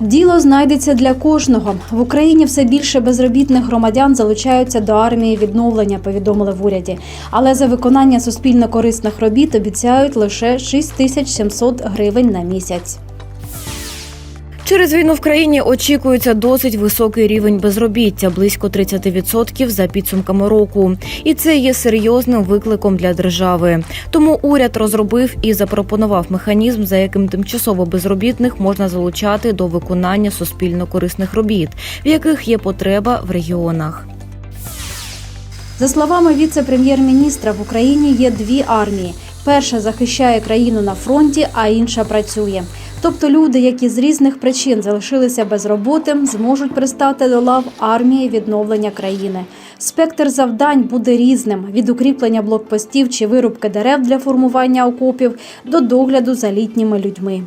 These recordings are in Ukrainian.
Діло знайдеться для кожного. В Україні все більше безробітних громадян залучаються до армії відновлення, повідомили в уряді. Але за виконання суспільно корисних робіт обіцяють лише 6700 гривень на місяць. Через війну в країні очікується досить високий рівень безробіття близько 30% за підсумками року. І це є серйозним викликом для держави. Тому уряд розробив і запропонував механізм, за яким тимчасово безробітних можна залучати до виконання суспільно корисних робіт, в яких є потреба в регіонах. За словами віце-прем'єр-міністра, в Україні є дві армії. Перша захищає країну на фронті, а інша працює. Тобто люди, які з різних причин залишилися без роботи, зможуть пристати до лав армії відновлення країни. Спектр завдань буде різним: від укріплення блокпостів чи вирубки дерев для формування окопів до догляду за літніми людьми.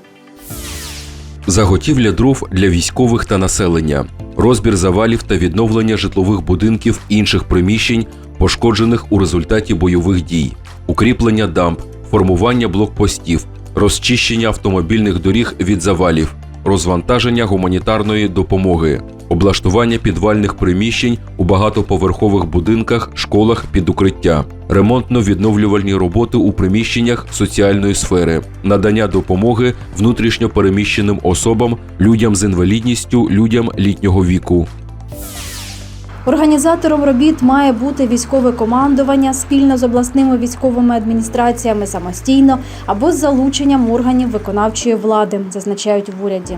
Заготівля дров для військових та населення, розбір завалів та відновлення житлових будинків інших приміщень, пошкоджених у результаті бойових дій, укріплення дамб, формування блокпостів, розчищення автомобільних доріг від завалів, розвантаження гуманітарної допомоги, облаштування підвальних приміщень у багатоповерхових будинках, школах під укриття, ремонтно-відновлювальні роботи у приміщеннях соціальної сфери, надання допомоги внутрішньо переміщеним особам, людям з інвалідністю, людям літнього віку. Організатором робіт має бути військове командування спільно з обласними військовими адміністраціями самостійно або з залученням органів виконавчої влади, зазначають в уряді.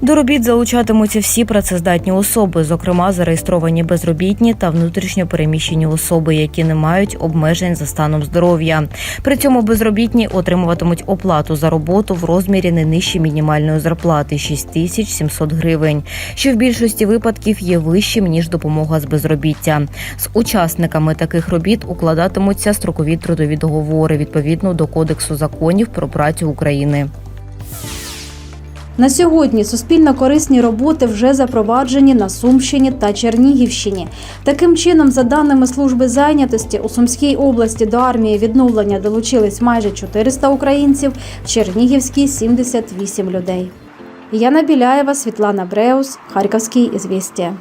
До робіт залучатимуться всі працездатні особи, зокрема зареєстровані безробітні та внутрішньо переміщені особи, які не мають обмежень за станом здоров'я. При цьому безробітні отримуватимуть оплату за роботу в розмірі не нижче мінімальної зарплати 6700 гривень, що в більшості випадків є вищим ніж допомога з безробіття. З учасниками таких робіт укладатимуться строкові трудові договори відповідно до Кодексу законів про працю України. На сьогодні суспільно корисні роботи вже запроваджені на Сумщині та Чернігівщині. Таким чином, за даними служби зайнятості, у Сумській області до армії відновлення долучились майже 400 українців, в Чернігівській 78 людей. Яна Біляєва, Світлана Бреус, Харківський ізвістія.